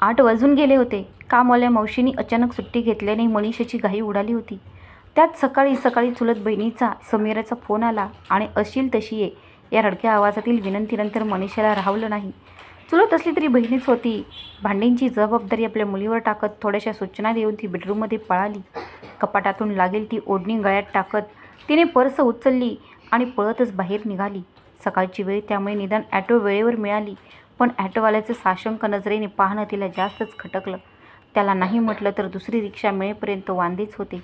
आठ वाजून गेले होते. कामवाल्या मावशींनी अचानक सुट्टी घेतल्याने मनीषाची घाई उडाली होती. त्यात सकाळी सकाळी चुलत बहिणीचा समीराचा फोन आला आणि अशील तशी ये. या रडक्या आवाजातील विनंतीनंतर मनीषाला राहवलं नाही. चुलत असली तरी बहिणीच होती. भांडींची जबाबदारी आपल्या मुलीवर टाकत थोड्याशा सूचना देऊन ती बेडरूममध्ये पळाली. कपाटातून लागेल ती ओढणी गळ्यात टाकत तिने पर्स उचलली आणि पळतच बाहेर निघाली. सकाळची वेळ त्यामुळे निदान ॲटो वेळेवर मिळाली. पण ॲटोवाल्याचं साशंक नजरेने पाहणं तिला जास्तच खटकलं. त्याला नाही म्हटलं तर दुसरी रिक्षा मिळेपर्यंत वांदेच होते.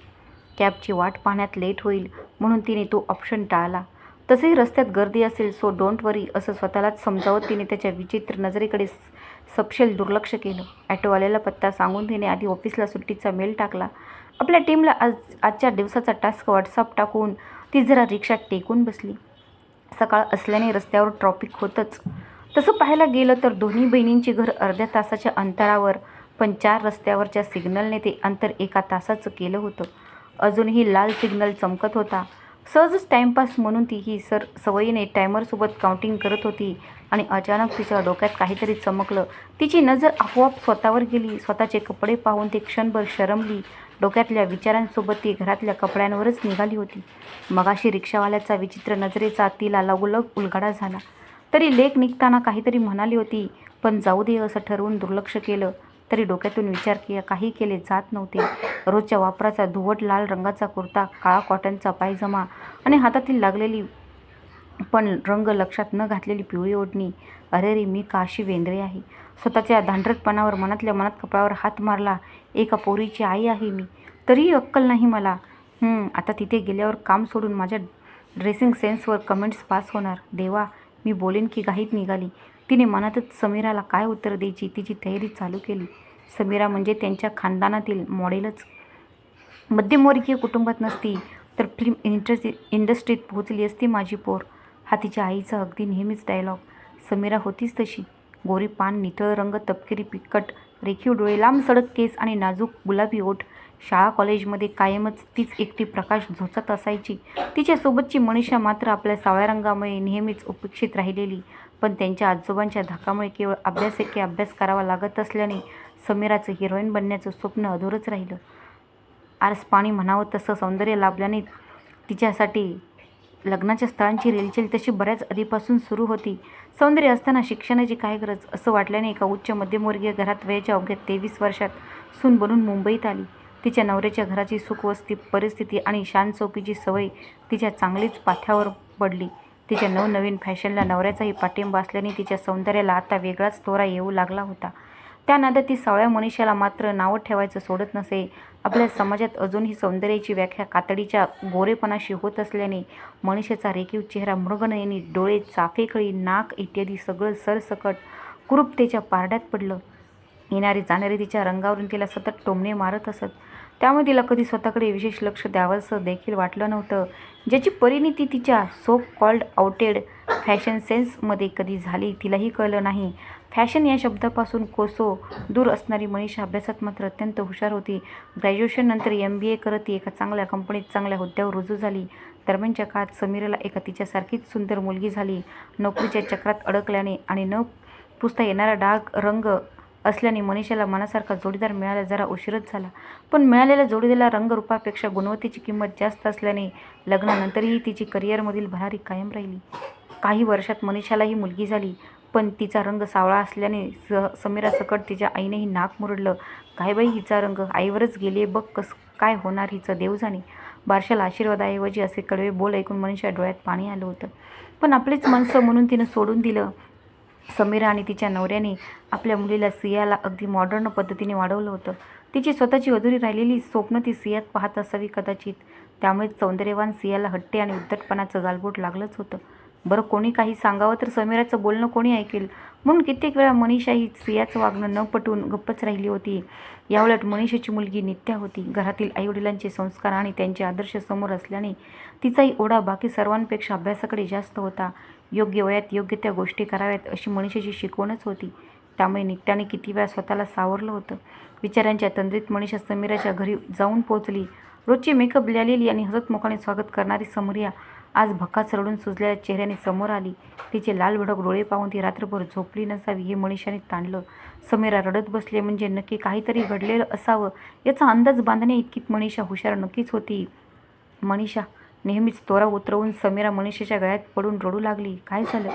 कॅबची वाट पाहण्यात लेट होईल म्हणून तिने तो ऑप्शन टाळला. तसेही रस्त्यात गर्दी असेल सो डोंट वरी असं स्वतःलाच समजावत तिने त्याच्या विचित्र नजरेकडे स- सपशेल दुर्लक्ष केलं. ॲटोवाल्याला पत्ता सांगून तिने आधी ऑफिसला सुट्टीचा मेल टाकला. आपल्या टीमला आज आजच्या दिवसाचा टास्क व्हॉट्सअप टाकून ती जरा रिक्षा टेकून बसली. सकाळ असल्याने रस्त्यावर ट्रॉफिक होतंच. तसं पाहायला गेलं तर दोन्ही बहिणींची घर अर्ध्या तासाच्या अंतरावर पण चार रस्त्यावरच्या सिग्नलने ते अंतर एका तासाचं केलं होतं. अजूनही लाल सिग्नल चमकत होता. सहजच टाईमपास म्हणून ती ही सर सवयीने टायमरसोबत काउंटिंग करत होती आणि अचानक तिच्या डोक्यात काहीतरी चमकलं. तिची नजर आपोआप स्वतःवर गेली. स्वतःचे कपडे पाहून ती क्षणभर शरमली. डोक्यातल्या विचारांसोबत ती घरातल्या कपड्यांवरच निघाली होती. मगाशी रिक्षावाल्याचा विचित्र नजरेचा तिला लगोलग उलगडा झाला. तरी लेख निघताना काहीतरी म्हणाली होती पण जाऊ दे असं ठरवून दुर्लक्ष केलं. तरी डोक्यातून विचार के काही केले जात नव्हते. रोजच्या वापराचा धुवट लाल रंगाचा कुर्ता काळा कॉटनचा पायजमा आणि हातातील लागलेली पण रंग लक्षात न घातलेली पिवळी ओढणी. अरे रे मी काशी वेंद्रे आहे? स्वतःच्या धांडरटपणावर मनातल्या मनात कपाळावर हात मारला एका पोरीची आई आहे मी. तरीही अक्कल नाही मला. आता तिथे गेल्यावर काम सोडून माझ्या ड्रेसिंग सेन्सवर कमेंट्स पास होणार. देवा मी बोलेन की घाईत निघाली. तिने मनातच समीराला काय उत्तर द्यायची? तिची तयारी चालू केली. समीरा म्हणजे त्यांच्या खानदानातील मॉडेलच. मध्यमवर्गीय कुटुंबात नसती तर फिल्म इंडस्ट्री इंडस्ट्रीत पोहोचली असती माझी पोर. हा तिच्या आईचा अगदी नेहमीच डायलॉग समीरा होतीच तशी. गोरी पान नितळ रंग तपकिरी पिकट रेखीव डोळे लांब सडक केस आणि नाजूक गुलाबी ओठ. शाळा कॉलेजमध्ये कायमच तीच एकटी प्रकाश झोचत असायची. तिच्यासोबतची मनीषा मात्र आपल्या सावळ्या रंगामुळे नेहमीच उपेक्षित राहिलेली. पण त्यांच्या आजोबांच्या धाकामुळे केवळ अभ्यासके अभ्यास करावा लागत असल्याने समीराचं हिरोईन बनण्याचं स्वप्न अधूरच राहिलं. आरस पाणी म्हणावं तसं सौंदर्य लाभल्याने तिच्यासाठी लग्नाच्या स्थळांची रेलचेल तशी बऱ्याच आधीपासून सुरू होती. सौंदर्य असताना शिक्षणाची काय गरज? असं वाटल्याने एका उच्च मध्यमवर्गीय घरात वयाच्या अवघ्या तेवीस वर्षात सून बनून मुंबईत आली. तिच्या नवऱ्याच्या घराची सुखवस्ती परिस्थिती आणि शान चौकीची सवय तिच्या चांगलीच पाथ्यावर पडली. तिच्या नवनवीन फॅशनला नवऱ्याचाही पाठिंबा असल्याने तिच्या सौंदर्याला आता वेगळाच तोरा येऊ लागला होता. त्या नादात ती सावळ्या मनुष्याला मात्र नावं ठेवायचं सोडत नसे. आपल्या समाजात अजूनही सौंदर्याची व्याख्या कातडीच्या गोरेपणाशी होत असल्याने मनुष्याचा रेखीव चेहरा मृगनयनी डोळे चाफेकळी नाक इत्यादी सगळं सरसकट कुरूपतेच्या पारड्यात पडलं. येणारे जाणारे तिच्या रंगावरून तिला सतत टोमणे मारत असत. त्यामुळे तिला कधी स्वतःकडे विशेष लक्ष द्यावंसं देखील वाटलं नव्हतं ज्याची परिणिती तिच्या सो कॉल्ड आउटेड फॅशन सेन्समध्ये कधी झाली तिलाही कळलं नाही. फॅशन या शब्दापासून कोसो दूर असणारी मनीषा अभ्यासात मात्र अत्यंत हुशार होती. ग्रॅज्युएशननंतर एम बी ए करत ती एका चांगल्या कंपनीत चांगल्या हुद्द्यावर रुजू झाली. दरम्यानच्या काळात समीराला एका तिच्यासारखीच सुंदर मुलगी झाली. नोकरीच्या चक्रात अडकल्याने आणि न पुसता येणारा डाग रंग असल्याने मनीषाला मनासारखा जोडीदार मिळायला जरा उशीरच झाला. पण मिळालेल्या जोडीदाराला रंगरूपापेक्षा गुणवत्तेची किंमत जास्त असल्याने लग्नानंतरही तिची करिअरमधील भरारी कायम राहिली. काही वर्षात मनीषालाही मुलगी झाली पण तिचा रंग सावळा असल्याने स समीरासकट तिच्या आईनेही नाक मुरडलं. काय बाई हिचा रंग आईवरच गेली बघ कस काय होणार हिचं देव जाणे बारशाला आशीर्वादाऐवजी असे कडवे बोल ऐकून मनीषा डोळ्यात पाणी आलं होतं. पण आपलीच माणसं म्हणून तिनं सोडून दिलं. समीरा आणि तिच्या नवऱ्याने आपल्या मुलीला सियाला अगदी मॉडर्न पद्धतीने वाढवलं होतं. तिची स्वतःची अधुरी राहिलेली स्वप्न ती सियात पाहत असावी कदाचित. त्यामुळेच सौंदर्यवान सियाला हट्टे आणि उद्धटपणाचं गालबोट लागलंच होतं. बरं कोणी काही सांगावं तर समीराचं बोलणं कोणी ऐकेल? म्हणून कित्येक वेळा मनीषा ही सियाचं वागणं न पटून गप्पच राहिली होती. याउलट मनीषाची मुलगी नित्या होती. घरातील आईवडिलांचे संस्कार आणि त्यांचे आदर्श समोर असल्याने तिचाही ओढा बाकी सर्वांपेक्षा अभ्यासाकडे जास्त होता. योग्य वयात योग्य त्या गोष्टी कराव्यात अशी मनीषाची शिकवणच होती. त्यामुळे नित्याने किती वेळा स्वतःला सावरलं होतं. विचारांच्या तंद्रीत मनीषा समीराच्या घरी जाऊन पोहोचली. रोजची मेकअप लिहिलेली आणि हसतमुखाने स्वागत करणारी समरिया आज भकास रडून सुजलेल्या चेहऱ्याने समोर आली. तिचे लाल भडक डोळे पाहून ती रात्रभर झोपली नसावी हे मनीषाने ताणलं. समीरा रडत बसले म्हणजे नक्की काहीतरी घडलेलं असावं. याचा अंदाज बांधण्या इतकीत मनीषा हुशार नक्कीच होती. मनीषा नेहमीच तोरा उतरवून समीरा मनीषाच्या गळ्यात पडून रडू लागली. काय झालं?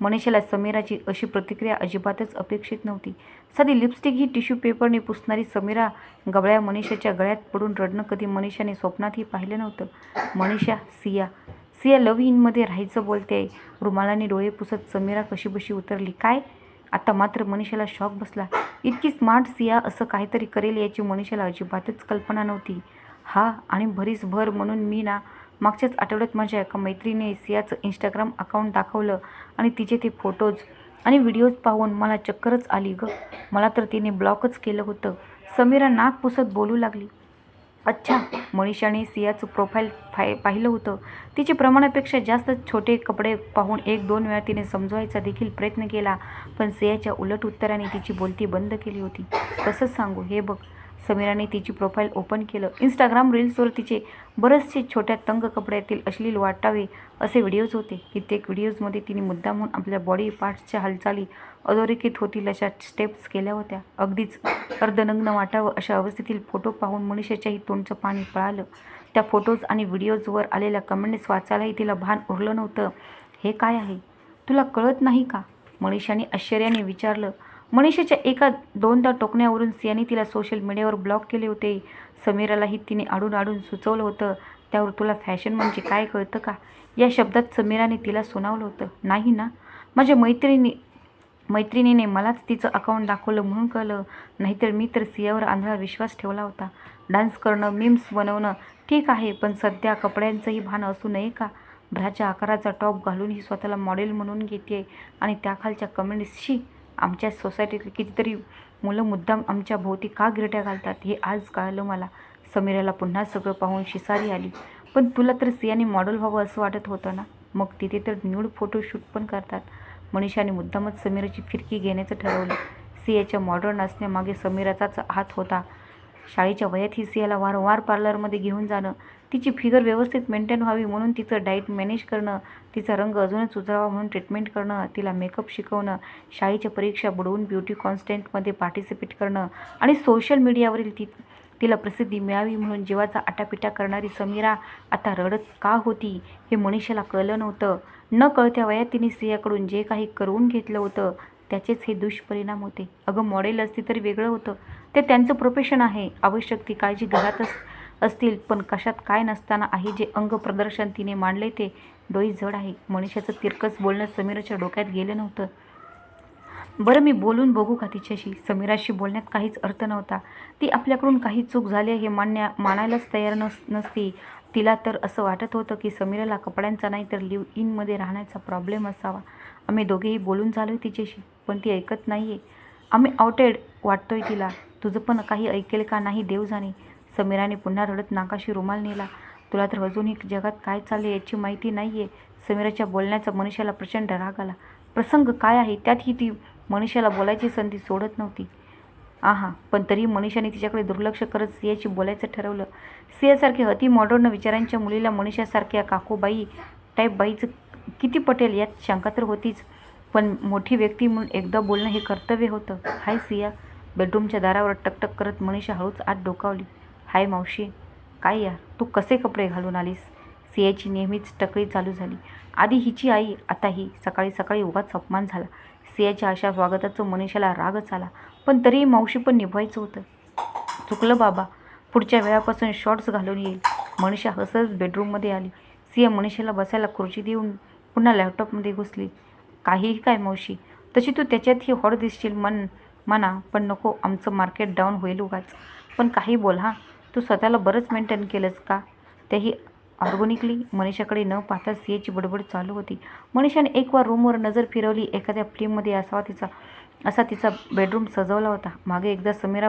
मनीषाला समीराची अशी प्रतिक्रिया अजिबातच अपेक्षित नव्हती. साधी लिपस्टिक ही टिश्यू पेपरने पुसणारी समीरा गबळ्या मनीषाच्या गळ्यात पडून रडणं कधी मनीषाने स्वप्नातही पाहिलं नव्हतं. मनीषा सिया सिया लव इनमध्ये राहायचं बोलते. रुमालाने डोळे पुसत समीरा कशीबशी उतरली. काय? आता मात्र मनीषाला शॉक बसला. इतकी स्मार्ट सिया असं काहीतरी करेल याची मनीषाला अजिबातच कल्पना नव्हती. हा आणि भरीस भर म्हणून मी ना मागच्याच आठवड्यात माझ्या एका मैत्रीने सियाचं इंस्टाग्राम अकाउंट दाखवलं आणि तिचे ते फोटोज आणि व्हिडिओज पाहून मला चक्करच आली गं. मला तर तिने ब्लॉकच केलं होतं. समीरा नाक पुसत बोलू लागली. अच्छा मनीषाने सियाचं प्रोफाईल फाय पाहिलं होतं. तिचे प्रमाणापेक्षा जास्त छोटे कपडे पाहून एक दोन वेळा तिने समजवायचा देखील प्रयत्न केला पण सियाच्या उलट उत्तराने तिची बोलती बंद केली होती. तसंच सांगू हे बघ समीराने तिची प्रोफाईल ओपन केलं. इंस्टाग्राम रील्सवर तिचे बरेचसे छोट्या तंग कपड्यातील अश्लील वाटावे असे व्हिडिओज होते. कित्येक व्हिडिओजमध्ये तिने मुद्दामून आपल्या बॉडी पार्ट्सच्या हालचाली अधोरेखित होतील अशा स्टेप्स केल्या होत्या. अगदीच अर्धनग्न वाटावं अशा अवस्थेतील फोटो पाहून मनुष्याच्याही तोंडचं पाणी पळालं. त्या फोटोज आणि व्हिडिओजवर आलेल्या कमेंट्स वाचायलाही तिला भान उरलं नव्हतं. हे काय आहे? तुला कळत नाही का? मनीषाने आश्चर्याने विचारलं. मनीषाच्या एका दोनदा टोकण्यावरून सियाने तिला सोशल मीडियावर ब्लॉक केले होते. समीरालाही तिने आडून आडून सुचवलं होतं. त्यावर तुला फॅशन म्हणजे काय कळतं का? या शब्दात समीराने तिला सुनावलं होतं. नाही ना? माझ्या मैत्रिणी मैत्रिणीने मलाच तिचं अकाउंट दाखवलं म्हणून कळलं. नाहीतर मी तर सियावर आंधळा विश्वास ठेवला होता. डान्स करणं मीम्स बनवणं ठीक आहे पण सध्या कपड्यांचंही भान असू नये का? भ्राच्या आकाराचा टॉप घालून ही स्वतःला मॉडेल म्हणून घेते आणि त्याखालच्या कमेंट्सशी आमच्या सोसायटीतली कितीतरी मुलं मुद्दाम आमच्या भोवती का गिरट्या घालतात हे आज कळलं मला. समीराला पुन्हा सगळं पाहून शिसारी आली. पण तुला तर सियाने मॉडेल व्हावं असं वाटत होतं ना? मग तिथे तर न्यूड फोटोशूट पण करतात. मनीषाने मुद्दामच समीराची फिरकी घेण्याचं ठरवलं. सियाच्या मॉडर्न असण्यामागे समीराचाच हात होता. शाळेच्या वयात ही सियाला वारंवार पार्लरमध्ये घेऊन जाणं तिची फिगर व्यवस्थित मेंटेन व्हावी म्हणून तिचं डाईट मॅनेज करणं तिचा रंग अजूनच उजरावा म्हणून ट्रीटमेंट करणं तिला मेकअप शिकवणं शाळेच्या परीक्षा बुडवून ब्युटी कॉन्स्टंटमध्ये पार्टिसिपेट करणं आणि सोशल मीडियावरील ती तिला प्रसिद्धी मिळावी म्हणून जीवाचा आटापिटा करणारी समीरा आता रडत का होती हे मनीषाला कळलं नव्हतं. न कळत्या वयात तिने सियाकडून जे काही करून घेतलं होतं त्याचेच हे दुष्परिणाम होते. अगं मॉडेल असती तरी वेगळं होतं. ते त्यांचं प्रोफेशन आहे. आवश्यक ती काळजी घरातच असतील पण कशात काय नसताना आहे जे अंग प्रदर्शन तिने मांडले ते. डोई जड आहे. मनीषाचं तिरकस बोलणं समीराच्या डोक्यात गेलं नव्हतं. बरं मी बोलून बघू का तिच्याशी? समीराशी बोलण्यात काहीच अर्थ नव्हता. ती आपल्याकडून काही चूक झाली हे मान्य मानायलाच तयार नस नसती. तिला तर असं वाटत होतं की समीराला कपड्यांचा नाही तर लिव्ह इनमध्ये राहण्याचा प्रॉब्लेम असावा. आम्ही दोघेही बोलून झालो तिच्याशी पण ती ऐकत नाही आहे आम्ही आउटेड वाटतोय तिला. तुझं पण काही ऐकेल का नाही देव जाणे समीराने पुन्हा रडत नाकाशी रुमाल नेला. तुला तर अजूनही जगात काय चालले याची माहिती नाही आहे समीराच्या बोलण्याचा मनुष्याला प्रचंड राग आला. प्रसंग काय आहे? त्यातही ती मनुष्याला बोलायची संधी सोडत नव्हती. आहा पण तरी मनीषाने तिच्याकडे दुर्लक्ष करत सियाची बोलायचं ठरवलं. सियासारखे अति मॉडर्न विचारांच्या मुलीला मनीषासारख्या काकूबाई टाईप बाईचं किती पटेल यात शंका तर होतीच. पण मोठी व्यक्ती म्हणून एकदा बोलणं हे कर्तव्य होतं. हाय सिया बेडरूमच्या दारावर टकटक करत मनीषा हळूच आत डोकावली. हाय मावशी. काय या तू कसे कपडे घालून आलीस? सियाची नेहमीच टकळी चालू झाली. आधी हिची आई आता ही. सकाळी सकाळी उगाच अपमान झाला. सियाच्या अशा स्वागताचं मनीषाला रागच आला. पण तरीही मावशी पण निभवायचं होतं. चुकलं बाबा. पुढच्या वेळापासून शॉर्ट्स घालून येईल. मनीषा हसत बेडरूममध्ये आली. सिया मनीषाला बसायला खुर्ची देऊन पुन्हा लॅपटॉपमध्ये घुसली. काहीही काय मावशी? तशी तू त्याच्यातही हॉट दिसशील मन म्हणा पण नको आमचं मार्केट डाऊन होईल उगाच. पण काही बोल हां. तू स्वतःला बरंच मेंटेन केलंस का? तेही ऑर्गोनिकली मनीषाकडे न पाहता सीएची बडबड चालू होती. मनीषाने एक वार रूमवर नजर फिरवली. एखाद्या फिल्ममध्ये असावा तिचा असा तिचा बेडरूम सजवला होता. मागे एकदा समीरा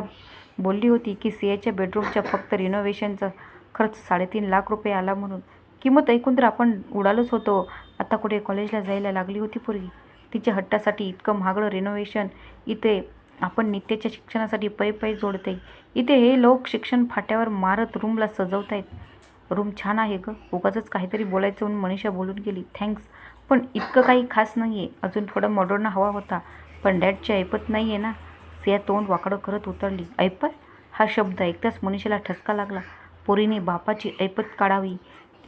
बोलली होती की सीएच्या बेडरूमच्या फक्त रिनोव्हेशनचा खर्च साडेतीन लाख रुपये आला म्हणून. किंमत ऐकून तर आपण उडालोच होतो. आता कुठे कॉलेजला जायला लागली होती पूर्वी तिच्या हट्टासाठी इतकं महागडं रिनोव्हेशन इथे आपण नित्याच्या शिक्षणासाठी पै पै जोडते इथे हे लोक शिक्षण फाट्यावर मारत रूमला सजवत आहेत रूम छान आहे गं. उगाचच काहीतरी बोलायचं म्हणून मनीषा बोलून गेली. थँक्स. पण इतकं काही खास नाही आहे अजून थोडं मॉडर्न हवा होता. पण डॅडची ऐपत नाही आहे ना. सिया तोंड वाकडं करत उतरली. ऐपत? हा शब्द ऐकताच मनीषाला ठसका लागला. पोरीने बापाची ऐपत काढावी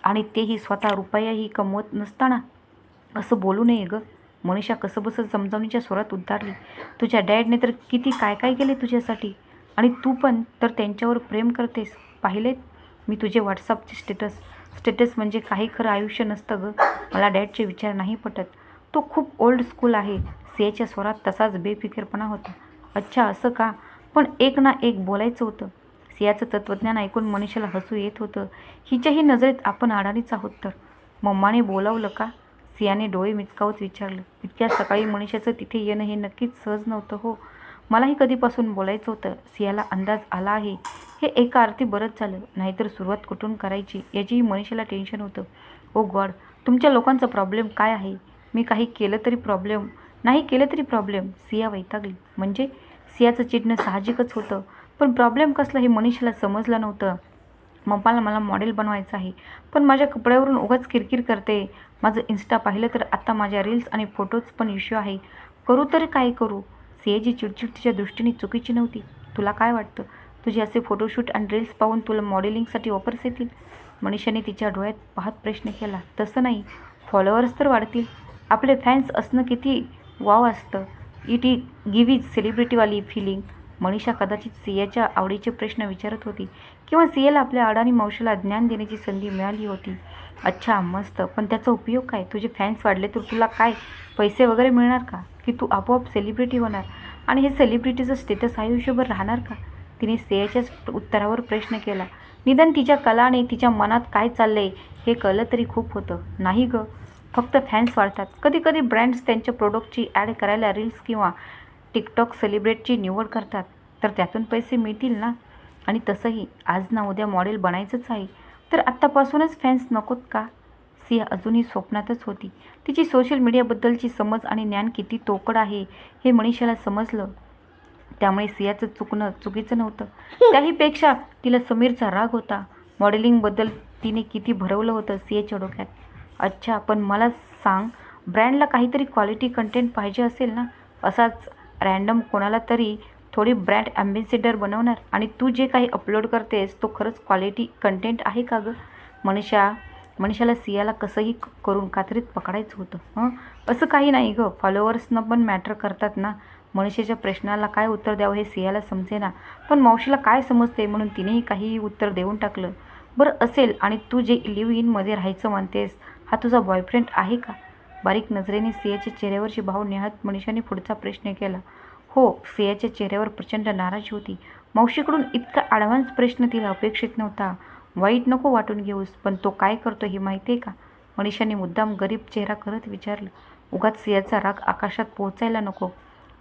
आणि तेही स्वतः रुपयाही कमवत नसताना असं बोलू नये गं. मनीषा कसंबसं समजावणीच्या स्वरात उद्धारली. तुझ्या डॅडने तर किती काय काय केले तुझ्यासाठी? आणि तू पण तर त्यांच्यावर प्रेम करतेस. पाहिलेत? मी तुझे व्हॉट्सअपचे स्टेटस. स्टेटस म्हणजे काही खरं आयुष्य नसतं गं. मला डॅडचे विचार नाही पटत. तो खूप ओल्ड स्कूल आहे. सियाच्या स्वरात तसाच बेफिकीरपणा होता. अच्छा असं का? पण एक ना एक बोलायचं होतं. सियाचं तत्त्वज्ञान ऐकून मनीषाला हसू येत होतं. हिच्याही नजरेत आपण अडाणीच आहोत तर. मम्माने बोलावलं का? सियाने डोळे मिचकावत विचारलं इतक्या सकाळी मनीषाचं तिथे येणं हे नक्कीच सहज नव्हतं हो. मलाही कधीपासून बोलायचं होतं. सियाला अंदाज आला आहे. हे एका अर्थी बरंच झालं. नाहीतर सुरुवात कुठून करायची याचीही मनीषाला टेन्शन होतं. ओ गॉड तुमच्या लोकांचा प्रॉब्लेम काय आहे? मी काही केलं तरी प्रॉब्लेम? नाही केलं तरी प्रॉब्लेम? सिया वैतागली. म्हणजे? सियाचं चिडणं साहजिकच होतं. पण प्रॉब्लेम कसलं हे मनीषाला समजलं नव्हतं. मम्पाला मला मॉडेल बनवायचं आहे. पण माझ्या कपड्यावरून उगाच किरकिर करते. माझं इन्स्टा पाहिलं तर आत्ता माझ्या रील्स आणि फोटोज पण इश्यू आहे. करू तर काय करू? सियाची चिडचिड तिच्या दृष्टीने चुकीची नव्हती. तुला काय वाटतं? तुझे असे फोटोशूट आणि रील्स पाहून तुला मॉडेलिंगसाठी ऑफर्स येतील? मनीषाने तिच्या डोळ्यात पाहत प्रश्न केला. तसं नाही. फॉलोअर्स तर वाढतील. आपले फॅन्स असणं किती वाव असतं. इट ई गिव्ह इज सेलिब्रिटीवाली फिलिंग मनीषा कदाचित सियाच्या आवडीचे प्रश्न विचारत होती किंवा सियाला आपल्या अडाणी मावशीला ज्ञान देण्याची संधी मिळाली होती. अच्छा मस्त. पण त्याचा उपयोग काय? तुझे फॅन्स वाढले तर तुला काय? पैसे वगैरे मिळणार का? की तू आपोआप सेलिब्रिटी होणार? आणि हे सेलिब्रिटीचं स्टेटस आयुष्यभर राहणार का? तिने सेयाच्याच उत्तरावर प्रश्न केला. निदान तिच्या कलाने तिच्या मनात काय चाललंय हे कळलं तरी खूप होतं. नाही गं. फक्त फॅन्स वाढतात. कधी कधी ब्रँड्स त्यांच्या प्रोडक्टची ॲड करायला रील्स किंवा टिकटॉक सेलिब्रेटची निवड करतात. तर त्यातून पैसे मिळतील ना? आणि तसंही आज ना उद्या मॉडेल बनायचंच आहे. तर आत्तापासूनच फॅन्स नकोत का? सिया अजूनही स्वप्नातच होती. तिची सोशल मीडियाबद्दलची समज आणि ज्ञान किती तोकड आहे हे मनीषाला समजलं. त्यामुळे सियाचं चुकणं चुकीचं नव्हतं. त्याहीपेक्षा तिला समीरचा राग होता. मॉडेलिंगबद्दल तिने किती भरवलं होतं सियाच्या डोक्यात. अच्छा पण मला सांग ब्रँडला काहीतरी क्वालिटी कंटेंट पाहिजे असेल ना? असाच रॅन्डम कोणाला तरी थोडी ब्रँड ॲम्बेसिडर बनवणार आणि तू जे काही अपलोड करतेस तो खरंच क्वालिटी कंटेंट आहे का गं? मनीषा मनीषाला सियाला कसंही करून कात्रीत पकडायचं होतं हं? असं काही नाही गं. फॉलोअर्सनं पण मॅटर करतात ना. मनीषाच्या प्रश्नाला काय उत्तर द्यावं हे सियाला समजेना. पण मावशीला काय समजते म्हणून तिनेही काहीही उत्तर देऊन टाकलं. बरं असेल आणि तू जे लिव्ह इनमध्ये राहायचं म्हणतेस हा तुझा बॉयफ्रेंड आहे का? बारीक नजरेने सियाच्या चेहऱ्यावरची भाव निहाळत मनीषाने पुढचा प्रश्न केला. हो सियाच्या चेहऱ्यावर प्रचंड नाराजी होती. मावशीकडून इतका ॲडव्हान्स प्रश्न तिला अपेक्षित नव्हता. वाईट नको वाटून घेऊस पण तो काय करतो हे माहिती आहे का? मनीषाने मुद्दाम गरीब चेहरा करत विचारलं. उगाच सियाचा राग आकाशात पोहोचायला नको.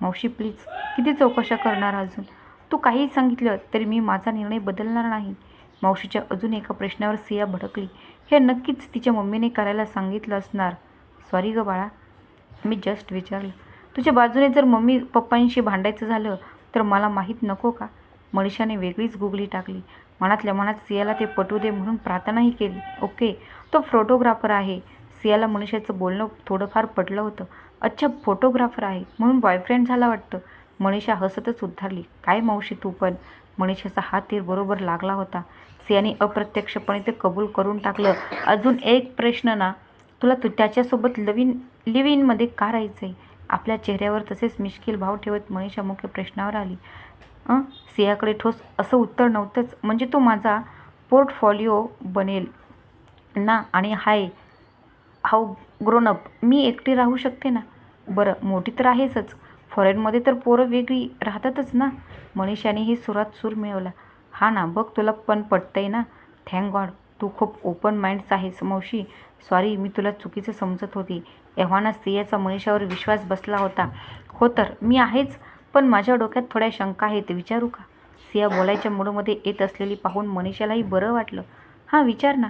मावशी प्लीज किती चौकशा करणार अजून? तू काहीही सांगितलं तरी मी माझा निर्णय बदलणार नाही. मावशीच्या अजून एका प्रश्नावर सिया भडकली. हे नक्कीच तिच्या मम्मीने करायला सांगितलं असणार. सॉरी गं बाळा. मी जस्ट विचारलं तुझ्या बाजूने जर मम्मी पप्पांशी भांडायचं झालं तर मला माहीत नको का? मनीषाने वेगळीच गुगली टाकली. मनातल्या मनात सियाला ते पटू दे म्हणून प्रार्थनाही केली. ओके तो फोटोग्राफर आहे. सियाला मनीषाचं बोलणं थोडंफार पटलं होतं. अच्छा फोटोग्राफर आहे म्हणून बॉयफ्रेंड झाला वाटतं. मनीषा हसतच उद्धारली. काय मावशी तू पण? मनीषाचा हात तीर बरोबर लागला होता. सियाने अप्रत्यक्षपणे ते कबूल करून टाकलं. अजून एक प्रश्न ना तुला तू त्याच्यासोबत लविन लिव्ह इनमध्ये का राहायचं आहे आपल्या चेहऱ्यावर तसेच मिश्किल भाव ठेवत मनीषा मुख्य प्रश्नावर आली. अं? सियाकडे ठोस असं उत्तर नव्हतंच. म्हणजे तो माझा पोर्टफोलिओ बनेल. ना आणि हाय हाऊ ग्रोनअप मी एकटी राहू शकते ना? बरं मोठी तर आहेसच. फॉरेनमध्ये तर पोरं वेगळी राहतातच ना? मनीषाने ही सुरात सूर मिळवला. हा ना बघ तुला पण पटतंय ना? थँक गॉड तू खूप ओपन माइंड्स आहेस मावशी. सॉरी मी तुला चुकीचं समजत होती. एव्हाना स्त्रियाचा मनीषावर विश्वास बसला होता. हो तर मी आहेच पण माझ्या डोक्यात थोड्या शंका आहेत विचारू का? सिया बोलायच्या मूडमध्ये येत असलेली पाहून मनीषालाही बरं वाटलं. हां विचार ना.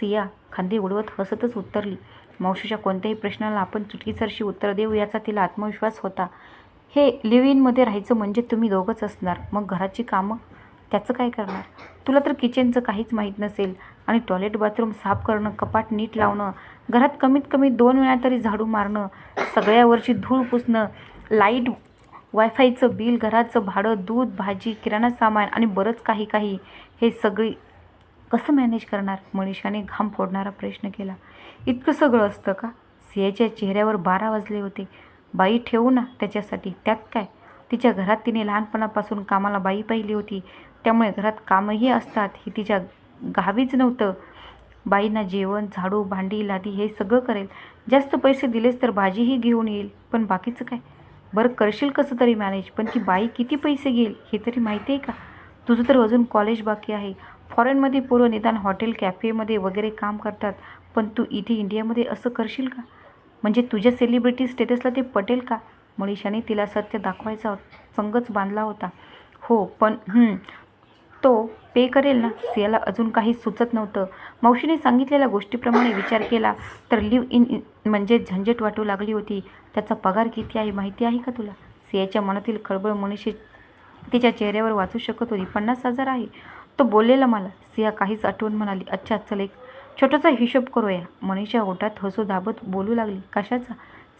सिया खांदे उडवत हसतच उत्तरली. मावशीच्या कोणत्याही प्रश्नाला आपण चुटकीसरशी उत्तर देऊ याचा तिला आत्मविश्वास होता. हे लिव्ह इनमध्ये राहायचं म्हणजे तुम्ही दोघंच असणार. मग घराची कामं? त्याचं काय करणार? तुला तर किचनचं काहीच माहीत नसेल. आणि टॉयलेट बाथरूम साफ करणं कपाट नीट लावणं घरात कमीत कमी दोन वेळा तरी झाडू मारणं सगळ्यावरची धूळ पुसणं लाइट वायफायचं बिल घराचं भाडं दूध भाजी किराणा सामान आणि बरंच काही काही हे सगळी कसं मॅनेज करणार? मनीषाने घाम फोडणारा प्रश्न केला. इतकं सगळं असतं का? सियाच्या चेहऱ्यावर बारा वाजले होते. बाई ठेवू ना त्याच्यासाठी. त्यात काय? तिच्या घरात तिने लहानपणापासून कामाला बाई पाहिली होती. त्यामुळे घरात कामही असतात. हे तिच्या गावीच नव्हतं. बाईंना जेवण झाडू भांडी लादी हे सगळं करेल. जास्त पैसे दिलेस तर भाजीही घेऊन येईल. पण बाकीचं काय? बरं करशील कसं तरी मॅनेज पण ती बाई किती पैसे घेईल हे तरी माहिती आहे का? तुझं तर अजून कॉलेज बाकी आहे. फॉरेनमध्ये पोरं निदान हॉटेल कॅफेमध्ये वगैरे काम करतात. पण तू इथे इंडियामध्ये असं करशील का? म्हणजे तुझ्या सेलिब्रिटी स्टेटसला ते पटेल का? मनीषाने तिला सत्य दाखवायचा संगच बांधला होता. हो पण तो पे करेल ना सियाला अजून काही सुचत नव्हतं. मावशीने सांगितलेल्या गोष्टीप्रमाणे विचार केला तर लिव्ह इन म्हणजे झंझट वाटू लागली होती. त्याचा पगार किती आहे माहिती आहे का तुला? सियाच्या मनातील खळबळ मनीषे तिच्या चेहऱ्यावर वाचू शकत होती. पन्नास हजार आहे. तो बोललेला मला सिया काहीच आठवण म्हणाली अच्छा चल एक छोटासा हिशोब करूया. मनीषा ओटात हसू दाबत बोलू लागली कशाचा?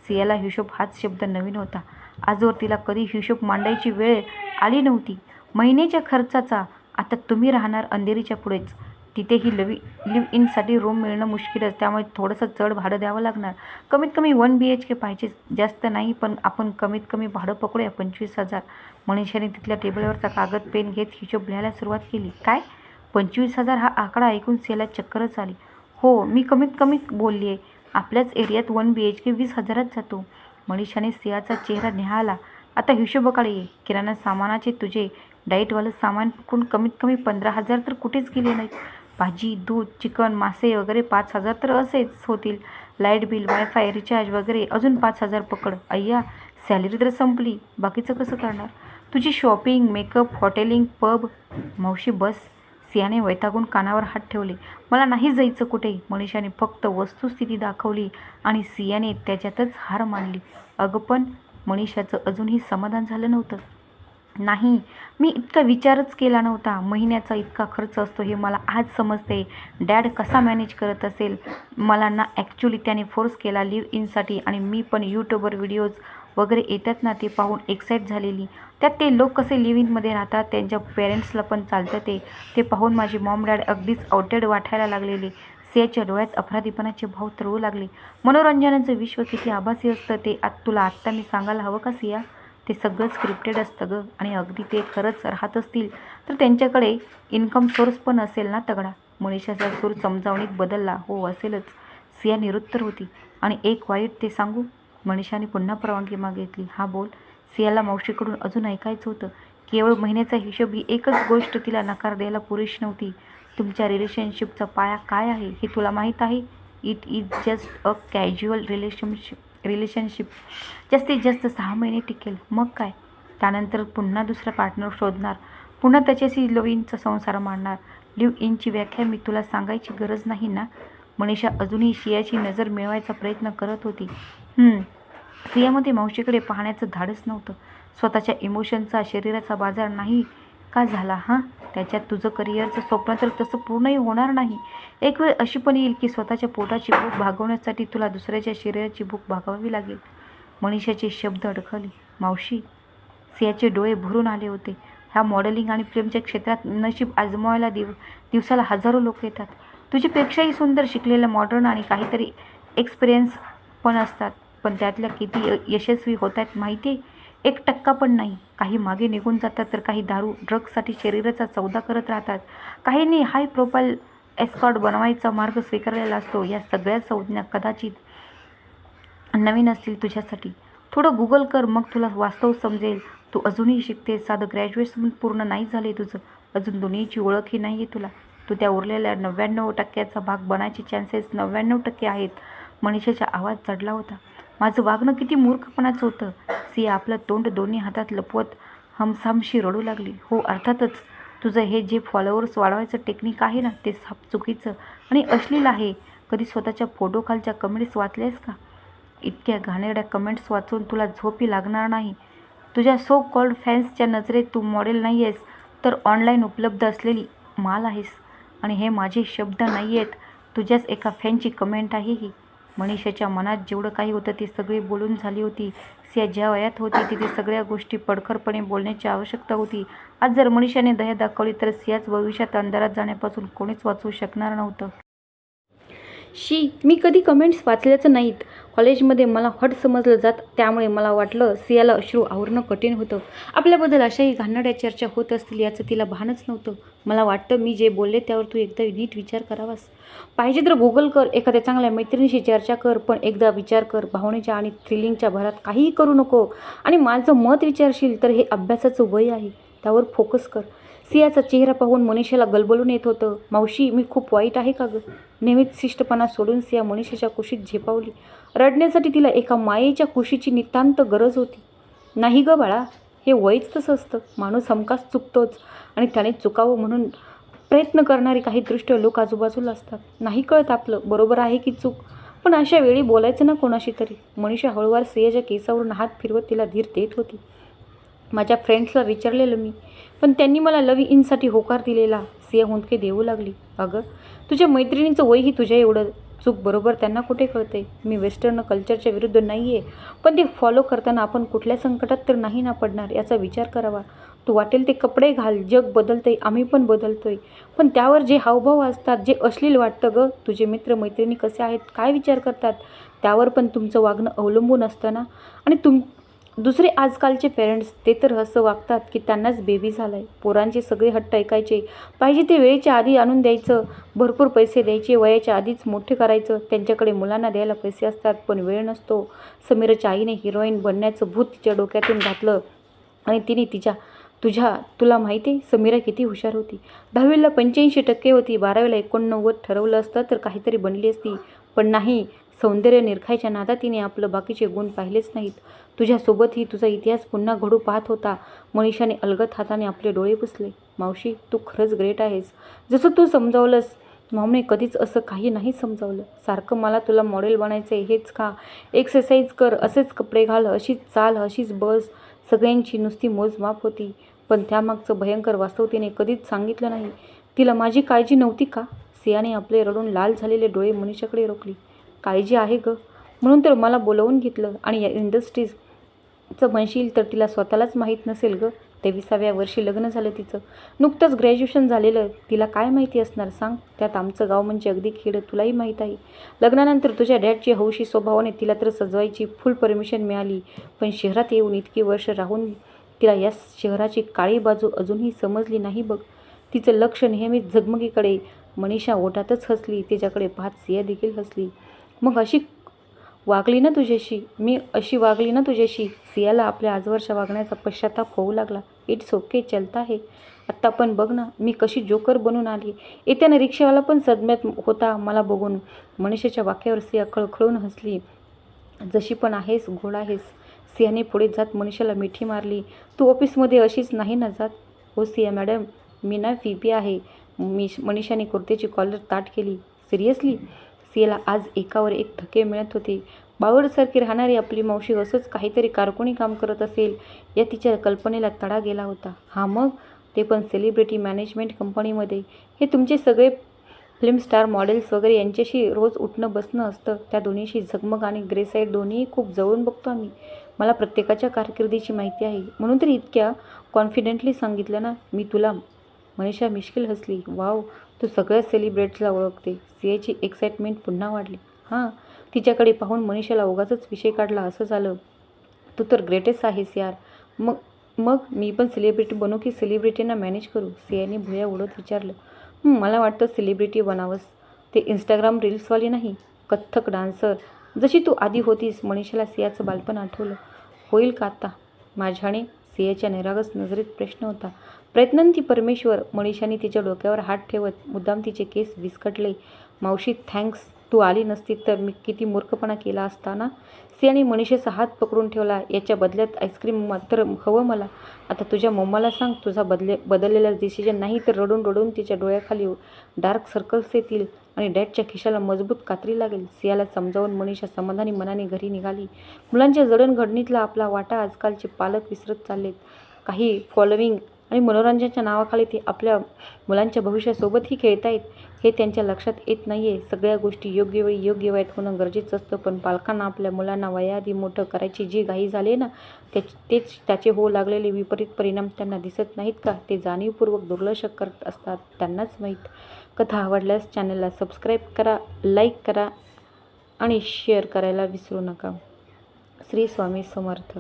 सियाला हिशोब हाच शब्द नवीन होता. आजवर तिला कधी हिशोब मांडायची वेळ आली नव्हती. महिन्याच्या खर्चाचा आता तुम्ही राहणार अंधेरीच्या पुढेच. तिथेही लवी लिव इनसाठी रूम मिळणं मुश्किलच त्यामुळे थोडंसं चढ भाडं द्यावं लागणार. कमीत कमी वन बी एच के पाहिजे जास्त नाही पण आपण कमीत कमी भाडं पकडूया. पंचवीस हजार. मनीषाने तिथल्या टेबलवरचा कागद पेन घेत हिशोब लिहायला सुरुवात केली. काय? पंचवीस हजार हा आकडा ऐकून सेला चक्करच आली. हो मी कमीत कमी बोलली आहे आपल्याच एरियात वन बी एच के वीस हजारात जातो. मनीषाने सियाचा चेहरा निहाळला. आता हिशोबाकडे ये किराणा सामानाचे तुझे डाईटवालं सामान पकडून कमीत कमी पंधरा हजार तर कुठेच गेले नाहीत. भाजी दूध चिकन मासे वगैरे पाच हजार तर असेच होतील. लाइट बिल वायफाय रिचार्ज वगैरे अजून पाच हजार पकड. अय्या सॅलरी तर संपली. बाकीचं कसं करणार? तुझी शॉपिंग मेकअप हॉटेलिंग पब मावशी बस सियाने वैतागून कानावर हात ठेवले. मला नाही जायचं कुठे? मनीषाने फक्त वस्तुस्थिती दाखवली आणि सियाने त्याच्यातच हार मानली. अगं पण मनीषाचं अजूनही समाधान झालं नव्हतं. नाही. मी इतका विचारच केला नव्हता. महिन्याचा इतका खर्च असतो हे मला आज समजते. डॅड कसा मॅनेज करत असेल? मला ना ॲक्च्युली त्याने फोर्स केला लिव्ह इनसाठी आणि मी पण यूट्यूबवर व्हिडिओज वगैरे येतात ना ते पाहून एक्साईट झालेली. त्यात ते लोक कसे लिव्ह इनमध्ये राहतात त्यांच्या पेरेंट्सला पण चालतं ते. ते पाहून माझी मॉम डॅड अगदीच आउटेड वाटायला लागलेले. सियाच्या डोळ्यात अपराधीपणाचे भाव तरळू लागले. मनोरंजनाचं विश्व किती आभासी असतं ते आत तुला आत्ता मी सांगायला हवं का सिया? ते सगळं स्क्रिप्टेड असतं गं. आणि अगदी ते खरंच राहत असतील तर त्यांच्याकडे इन्कम सोर्स पण असेल ना तगडा. मनीषाचा सूर समजावणीत बदलला. हो असेलच. सिया निरुत्तर होती. आणि एक वाईट ते सांगू? मनीषाने पुन्हा परवानगी मागितली. हा बोल सियाला मावशीकडून अजून ऐकायचं होतं. केवळ महिन्याचा हिशोब ही एकच गोष्ट तिला नकार द्यायला पुरेशी नव्हती. तुमच्या रिलेशनशिपचा पाया काय आहे हे तुला माहीत आहे? It is just a casual relationship relationship जास्तीत जास्त सहा महिने टिकेल. मग काय? त्यानंतर पुन्हा दुसरा पार्टनर शोधणार. पुन्हा त्याच्याशी लिव्ह इनचा संसार मांडणार. लिव्ह इनची व्याख्या मी तुला सांगायची गरज नाही ना? मनीषा अजूनही शियाची नजर मिळवायचा प्रयत्न करत होती. सियामध्ये मावशीकडे पाहण्याचं धाडस नव्हतं. स्वतःच्या इमोशनचा शरीराचा बाजार नाही. का झाला हां? त्याच्यात तुझं करिअरचं स्वप्न तर तसं पूर्णही होणार नाही. एक वेळ अशी पण येईल की स्वतःच्या पोटाची भूक भागवण्यासाठी तुला दुसऱ्याच्या शरीराची भूक भागवावी लागेल. मनीषाचे शब्द अडखले मावशी सियाचे डोळे भरून आले होते. ह्या मॉडेलिंग आणि फिल्मच्या क्षेत्रात नशीब आजमावायला दिव दिवसाला हजारो लोक येतात. तुझ्यापेक्षाही सुंदर शिकलेलं मॉडर्न आणि काहीतरी एक्सपिरियन्स पण असतात. पण त्यातल्या किती य- यशस्वी होत आहेत माहिती आहे एक टक्का पण नाही. काही मागे निघून जातात तर काही दारू ड्रग्जसाठी शरीराचा सौदा करत राहतात. काहींनी हाय प्रोफाईल एस्कॉट बनवायचा मार्ग स्वीकारलेला असतो. या सगळ्या संज्ञा कदाचित नवीन असतील तुझ्यासाठी. थोडं गुगल कर मग तुला वास्तव समजेल. तू अजूनही शिकते साधं ग्रॅज्युएशन पूर्ण नाही झाले तुझं. अजून दुनियेची ओळखही नाही आहे तुला. तू त्या उरलेल्या नव्याण्णव टक्क्याचा भाग बनायचे चान्सेस नव्याण्णव टक्के आहेत. मनीषाचा आवाज चढला होता. माझं वागणं किती मूर्खपणाचं होतं. सिया आपलं तोंड दोन्ही हातात लपवत हमसामशी रडू लागली. हो अर्थातच. तुझं हे जे फॉलोअर्स वाढवायचं टेक्निक आहे ना ते साप चुकीचं आणि अश्लील आहे. कधी स्वतःच्या फोटोखालच्या कमेंट्स वाचल्यास का? इतक्या घाणेरड्या कमेंट्स वाचून तुला झोपही लागणार नाही. तुझ्या सो कॉल्ड फॅन्सच्या नजरेत तू मॉडेल नाही आहेस तर ऑनलाईन उपलब्ध असलेली माल आहेस आणि हे माझे शब्द नाही आहेत तुझ्याच एका फॅनची कमेंट आहे ही. मनीषाच्या मनात जेवढं काही होतं ते सगळी बोलून झाली होती. सिया ज्या वयात होती तिथे सगळ्या गोष्टी पडखरपणे बोलण्याची आवश्यकता होती. आज जर मनीषाने दया दाखवली तर सियाच भविष्यात अंधारात जाण्यापासून कोणीच वाचवू शकणार नव्हतं. शी मी कधी कमेंट्स वाचल्याचं नाहीत. कॉलेजमध्ये मला हट समजलं जात त्यामुळे मला वाटलं सियाला अश्रू आवरणं कठीण होतं. आपल्याबद्दल अशाही घाणड्या चर्चा होत असतील याचं तिला भानच नव्हतं. मला वाटतं मी जे बोलले त्यावर तू एकदा नीट विचार करावास. पाहिजे तर गुगल कर एखाद्या चांगल्या मैत्रिणीशी चर्चा कर पण एकदा विचार कर भावनेच्या आणि थ्रिलिंगच्या भरात काहीही करू नको. आणि माझं मत विचारशील तर हे अभ्यासाचं वय आहे. त्यावर फोकस कर. सियाचा चेहरा पाहून मनीषाला गलबलून येत होतं. मावशी मी खूप वाईट आहे का गं? नेहमीच शिष्टपणा सोडून सिया मनीषाच्या कुशीत झेपावली. रडण्यासाठी तिला एका मायेच्या कुशीची नितांत गरज होती. नाही गं बाळा हे वयच तसं असतं. माणूस हमखास चुकतोच आणि त्याने चुकावं म्हणून प्रयत्न करणारे काही दृष्ट लोक आजूबाजूला असतात. नाही कळत आपलं बरोबर आहे की चूक? पण अशा वेळी बोलायचं ना कोणाशी तरी. मनीषा हळूवार सियाच्या केसावरून हात फिरवत तिला धीर देत होती. माझ्या फ्रेंड्सला विचारलेलं मी. पण त्यांनी मला लव इनसाठी होकार दिलेला. सिया हुंदके देऊ लागली. अगं तुझ्या मैत्रिणींचं वयही तुझ्या एवढं चूक बरोबर त्यांना कुठे कळते मी वेस्टर्न कल्चरच्या विरुद्ध नाही आहे पण ते फॉलो करताना आपण कुठल्या संकटात तर नाही ना पडणार याचा विचार करावा. तू वाटेल ते कपडे घाल जग बदलतंय आम्ही पण बदलतोय. पण त्यावर जे हावभाव असतात जे अश्लील वाटतं गं तुझे मित्र मैत्रिणी कसे आहेत काय विचार करतात? त्यावर पण तुमचं वागणं अवलंबून असतं ना? आणि तुम दुसरे आजकालचे पेरेंट्स ते तर असं वागतात की त्यांनाच बेबी झाला आहे पोरांचे सगळे हट्ट ऐकायचे. पाहिजे ते वेळेच्या आधी आणून द्यायचं. भरपूर पैसे द्यायचे. वयाच्या आधीच मोठे करायचं. त्यांच्याकडे मुलांना द्यायला पैसे असतात पण वेळ नसतो. समीरच्या आईने हिरोईन बनण्याचं भूत तिच्या डोक्यातून घातलं आणि तिने तिच्या तुझ्या तुला माहिती आहे? समीरा किती हुशार होती. दहावीला पंच्याऐंशी टक्के होती. बारावीला एकोणनव्वद ठरवलं असतं तर काहीतरी बनली असती. पण नाही. सौंदर्य निरखायच्या नादात तिने आपलं बाकीचे गुण पाहिलेच नाहीत. तुझ्यासोबतही तुझा इतिहास पुन्हा घडू पाहत होता. मनीषाने अलगत हाताने आपले डोळे पुसले. मावशी तू खरंच ग्रेट आहेस. जसं तू समजावलंस मॉमने कधीच असं काही नाही समजावलं. सारखं मला तुला मॉडेल बनायचं आहे हेच का? एक्सरसाइज कर असेच कपडे घाल अशीच चाल अशीच बस. सगळ्यांची नुसती मोजमाप होती. पण त्यामागचं भयंकर वास्तव तिने कधीच सांगितलं नाही. तिला माझी काळजी नव्हती का? सियाने आपले रडून लाल झालेले डोळे मनीषाकडे रोखली. काळजी आहे गं. म्हणून तर मला बोलवून घेतलं आणि या इंडस्ट्रीजचं म्हणशील तर तिला स्वतःलाच माहीत नसेल गं. तेविसाव्या वर्षी लग्न झालं तिचं. नुकतंच ग्रॅज्युएशन झालेलं तिला काय माहिती असणार सांग. त्यात आमचं गाव म्हणजे अगदी खेड तुलाही माहीत आहे. लग्नानंतर तुझ्या डॅडची हौशी स्वभावाने तिला तर सजवायची फुल परमिशन मिळाली. पण शहरात येऊन इतकी वर्ष राहून तिला या शहराची काळी बाजू अजूनही समजली नाही बघ. तिचं लक्ष नेहमीच झगमगीकडे. मनीषा ओठातच हसली. तिच्याकडे पाहत सिया देखील हसली. मग अशी वागली ना तुझ्याशी? मी अशी वागली ना तुझ्याशी? सियाला आपल्या आजवरच्या वागण्याचा पश्चाताप होऊ लागला. इट्स ओके चलता आहे आत्ता पण बघ ना मी कशी जोकर बनून आली. येत्याने रिक्षावाला पण सदम्यात होता मला बघून. मनीषाच्या वाक्यावर सिया खळखळून हसली. जशी पण आहेस गोड आहेस. सियाने पुढे जात मनीषाला मिठी मारली. तू ऑफिसमध्ये अशीच नाही ना जात? हो सिया मॅडम मी ना व्ही आहे. मी मनीषाने कुर्तीची कॉलर ताट केली. सिरियसली? सियाला आज एकावर एक धके मिळत होते. बावडसारखी राहणारी आपली मावशी असंच काहीतरी कारकुनी काम करत असेल या तिच्या कल्पनेला तडा गेला होता. हा मग? ते पण सेलिब्रिटी मॅनेजमेंट कंपनीमध्ये हे तुमचे सगळे फिल्म स्टार मॉडेल्स वगैरे यांच्याशी रोज उठणं बसणं असतं. त्या दोन्हीशी झगमग आणि ग्रेसाईड दोन्ही खूप जवळून बघतो आम्ही. मला प्रत्येकाच्या कारकिर्दीची माहिती आहे. म्हणून तरी इतक्या कॉन्फिडेंटली सांगितलं ना मी तुला मनीषा मिश्किल हसली. वाव तू सगळ्या सेलिब्रिटीजला ओळखते. सियाची एक्साइटमेंट पुन्हा वाढली. हां तिच्याकडे पाहून मनीषाला उगाचच विषय काढला असं झालं. तू तर ग्रेटेस्ट आहेस यार. मग मग मी पण सेलिब्रिटी बनू की सेलिब्रिटींना मॅनेज करू? सियाने भुया उडत विचारलं. मला वाटतं सेलिब्रिटी बनावंस. ते इंस्टाग्राम रील्सवाली नाही. कथ्थक डान्सर जशी तू आधी होतीस मनीषाला सियाचं बालपण आठवलं. होईल का आता? माझ्याने सियाच्या निरागस नजरेत प्रश्न होता. प्रयत्नंती परमेश्वर मनीषाने तिच्या डोक्यावर हात ठेवत मुद्दाम तिचे केस विस्कटले. मावशी थँक्स. तू आली नसती तर मी किती मूर्खपणा केला असताना सियाने मनीषेचा हात पकडून ठेवला. याच्या बदल्यात आईस्क्रीम मात्र हवं मला. आता तुझ्या मम्माला सांग. तुझा बदले बदललेला डिसिजन नाही तर रडून रडून तिच्या डोळ्याखाली डार्क सर्कल्स येतील आणि डॅडच्या खिशाला मजबूत कात्री लागेल सियाला समजावून मनीषा समाधानी मनाने घरी निघाली. मुलांच्या जडणघडणीतला आपला वाटा आजकालचे पालक विसरत चाललेत. काही फॉलोविंग आणि मनोरंजनाच्या नावाखाली ते आपल्या मुलांच्या भविष्यासोबतही खेळतायत हे त्यांच्या लक्षात येत नाही आहे सगळ्या गोष्टी योग्य वेळी योग्य वयात होणं गरजेचं असतं. पण पालकांना आपल्या मुलांना वयाआधी मोठं करायची जी घाई झाली आहे ना त्याच तेच त्याचे होऊ लागलेले विपरीत परिणाम त्यांना दिसत नाहीत का? ते जाणीवपूर्वक दुर्लक्ष करत असतात. त्यांनाच माहीत. कथा आवडल्यास चॅनलला सबस्क्राईब करा लाईक करा आणि शेअर करायला विसरू नका. श्री स्वामी समर्थ.